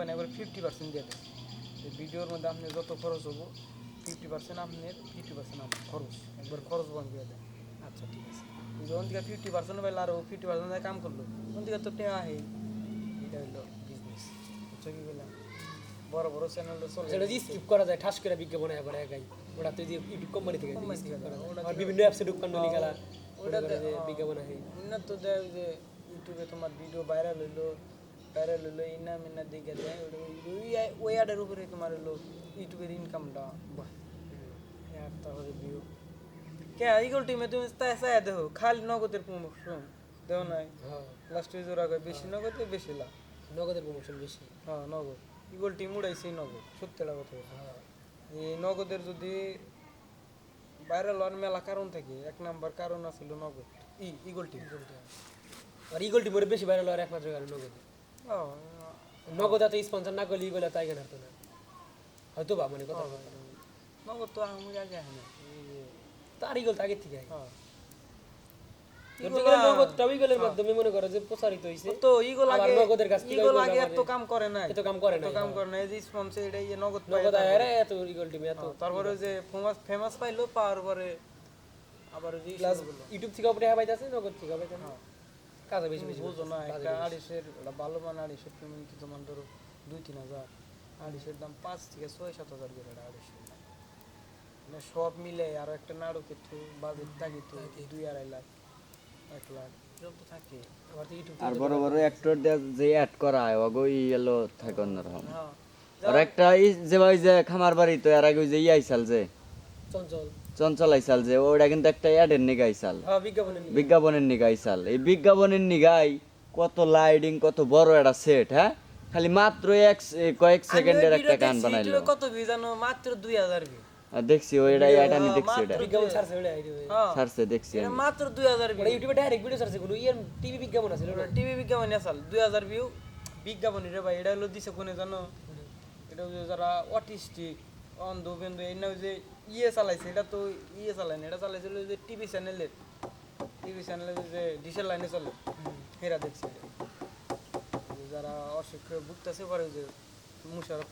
Company আবার fifty percent দিয়ে দেয় এই ভিডিওর মধ্যে আপনার যত খরচ হব ফিফটি পার্সেন্ট আপনার ফিফটি পার্সেন্ট আমার খরচ। একবার খরচ বন্ধ দিয়ে দেয় আচ্ছা ঠিক আছে। যখন থেকে ফিফটি পার্সেন্ট পাইলে আরও ফিফটি পার্সেন্ট কাম করল। তখন থেকে তো টেয়া আহে এটা হলো বিজনেস বুঝছ কি বললাম? বড় বড় চ্যানেলটা চলে সেটা যদি স্কিপ করা যায় ঠাস করে বিজ্ঞাপন আবার একাই। ওটা তুই ইউটিউব কোম্পানি থেকে। ওটা আর বিভিন্ন অ্যাপসে ঢুকান বলি গেলা ওটাতে, ওটাতে যে হ্যাঁ। বিজ্ঞাপন আহে উন্নত তো দেয় যে ইউটিউবে তোমার ভিডিও ভাইরাল হইল ভাইরাল হইল ইনা মিনা দিকে ওই- ওই উপরে তোমার হলো ইউটিউবের ইনকামটা বাহ তাহলে ভিউ কে ইগল টিমে তুমি তাই চাই দেখো খালি নগদের প্রমোশন দেও নাই লাস্টে জোড়া করে বেশি নগদে বেশি লাভ নগদের প্রমোশন বেশি হ্যাঁ নগদ ইগল টিম উড়াইছে নগদ সত্যিটা কথা। হ্যাঁ এই নগদের যদি ভাইরাল হওয়ার মেলা কারণ থাকে এক নাম্বার কারণ আছিল নগদ ই ইগল টিম আর ইগল টিমের বেশি ভাইরাল হওয়ার একমাত্র কারণ নগদ নগদ এত স্পন্সর না করলে ইগল এত আগে না হয়তো বা মানে কথা নগদ তো আমি আগে না তার ইগল তো আগে থেকে আগে ধরতে গেলে নগদটাও ইগলের মাধ্যমে মনে করো যে প্রচারিত হয়েছে তো ইগল আবার আগে নগদের কাছ থেকে ইগল ইগল আগে এত কাম করে না এত কাম করে না এত কাম করে না এই যে স্পন্সর এটা এই নগদ নগদ তারপরে- এত ইগল টিমে এত তারপরে যে ফেমাস ফেমাস পাইলো পাওয়ার পরে আবার। ইউটিউব থেকে উপরে পাইতেছে নগদ থেকে কাজে বেশি বেশি বুঝো না একটা আড়িশের ভালো মান আড়িশের পেমেন্ট কি তোমার ধরো দুই তিন হাজার। আড়িশের দাম পাঁচ থেকে ছয় সাত হাজার করে একটা আড়িশের মানে সব মিলে আরও একটা থু বাজেট থাকি তো দুই আড়াই লাখ এক লাখ। তো তো আর বড় বড় অ্যাক্টর যে অ্যাড করা হয় ওগো ই এলো থাকে অন্যরকম। আর একটা যে খামার বাড়ি তো এর আগে যে ই আইসাল যে। চঞ্চল। আইসাল যে ওটা কিন্তু একটা অ্যাডের নিগে আইসাল। হ্যাঁ বিজ্ঞাপনের নিগে। আইসাল। এই বিজ্ঞাপনের নিগাই কত লাইটিং কত বড় একটা সেট হ্যাঁ? খালি মাত্র এক কয়েক সেকেন্ডের একটা গান বানাইলো। কত ভিউ জানো? মাত্র দুই হাজার ভিউ দেখছি ওইটা এটা আমি দেখছি ওটা বিজ্ঞাপন ছাড়ছে ওটা হ্যাঁ। ছাড়ছে দেখছি এটা মাত্র দুই হাজার ভিউ ইউটিউবে ডাইরেক্ট ভিডিও ছাড়ছে কোনো ইয়ার টিভি বিজ্ঞাপন আছে ওটা। টিভি বিজ্ঞাপন দুই হাজার ভিউ বিজ্ঞাপন রে ভাই এটা হলো দিছে কোনে জানো? এটা যারা অটিস্টিক অন্ধ বেন্ধ এই না ওই যে ইয়ে চালাইছে, এটা তো ইয়ে চালাই এটা চালাইছিল যে টিভি চ্যানেলের টিভি চ্যানেলে যে ডিশের লাইনে চলে, হেরা দেখছে। যারা অসুখ ভুগতেছে, পরে যে মুশারফ